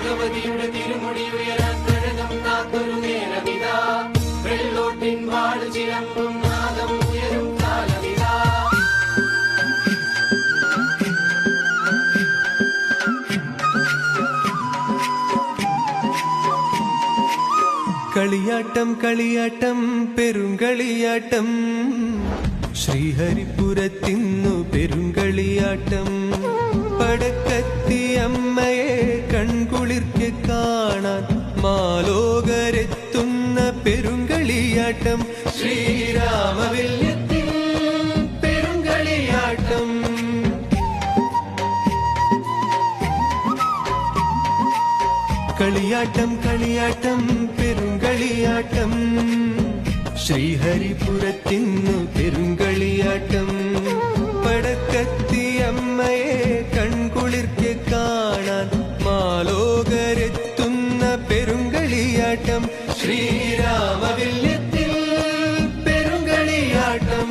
ഭഗവതിയുടെ തിരുമുടി ഉയരാൻ കഴകം കാത്തൊരു നേരമിതാ. വെള്ളോട്ടിൻ വാട് ചിലമ്പും നാദം ഉയരും കാലമിതാ. കളിയാട്ടം കളിയാട്ടം പെരുങ്കളിയാട്ടം. ശ്രീഹരിപുരത്തിന്നു പെരുങ്കളിയാട്ടം. പടക്കത്തി അമ്മയെ കൺകുളിർക്കെ കാണാൻ മാലോകരെത്തുന്ന പെരുങ്കളിയാട്ടം. ശ്രീരാമവില്യത്തിൽ പെരുങ്കളിയാട്ടം. കളിയാട്ടം കളിയാട്ടം പെരുങ്കളിയാട്ടം. ശ്രീഹരിപുരത്തിന്നു പെരുങ്കളിയാട്ടം. പടക്കത്തി പെരുങ്കളിയാട്ടം ശ്രീരാമവില്യത്തിൽ പെരുങ്കളിയാട്ടം.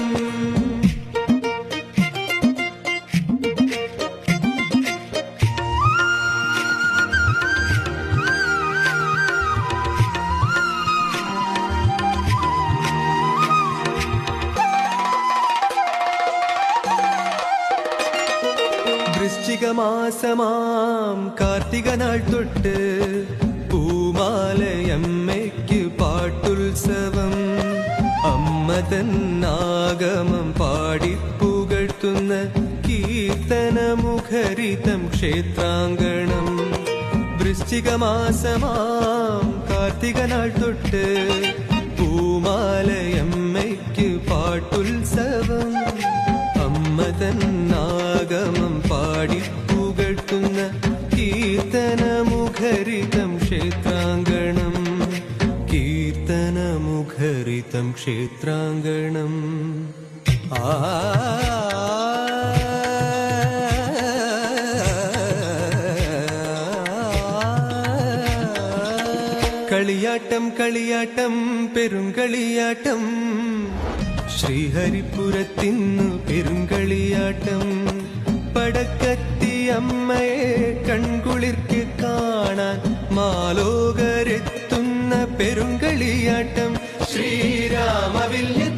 വൃശ്ചിക മാസമാം കാർത്തിക നാൾ തൊട്ട് പൂമാലയമ്മയ്ക്ക് പാട്ടുത്സവം. അമ്മ തന്നാഗമം പാടിപ്പുകഴ്ത്തുന്ന കീർത്തനമുഖരിതം ക്ഷേത്രാങ്കണം. വൃശ്ചിക മാസമാം കാർത്തിക നാൾ തൊട്ട് പൂമാലയമ്മയ്ക്ക് പാട്ടുത്സവം. അമ്മ തന്നാഗമം പാടി പുകഴ്ത്തുന്ന കീർത്തനമുഖരിതം കീർത്തനമുഖരിതം ക്ഷേത്രാങ്കണം. ആ. കളിയാട്ടം കളിയാട്ടം പെരുങ്കളിയാട്ടം. ശ്രീഹരിപുരത്തിന്നു പെരുങ്കളിയാട്ടം. പടക്കത്തി അമ്മയെ കൺകുളിർക്ക് കാണാൻ മാലോകരെത്തുന്ന പെരുങ്കളിയാട്ടം. ശ്രീരാമവില്യത്തിൽ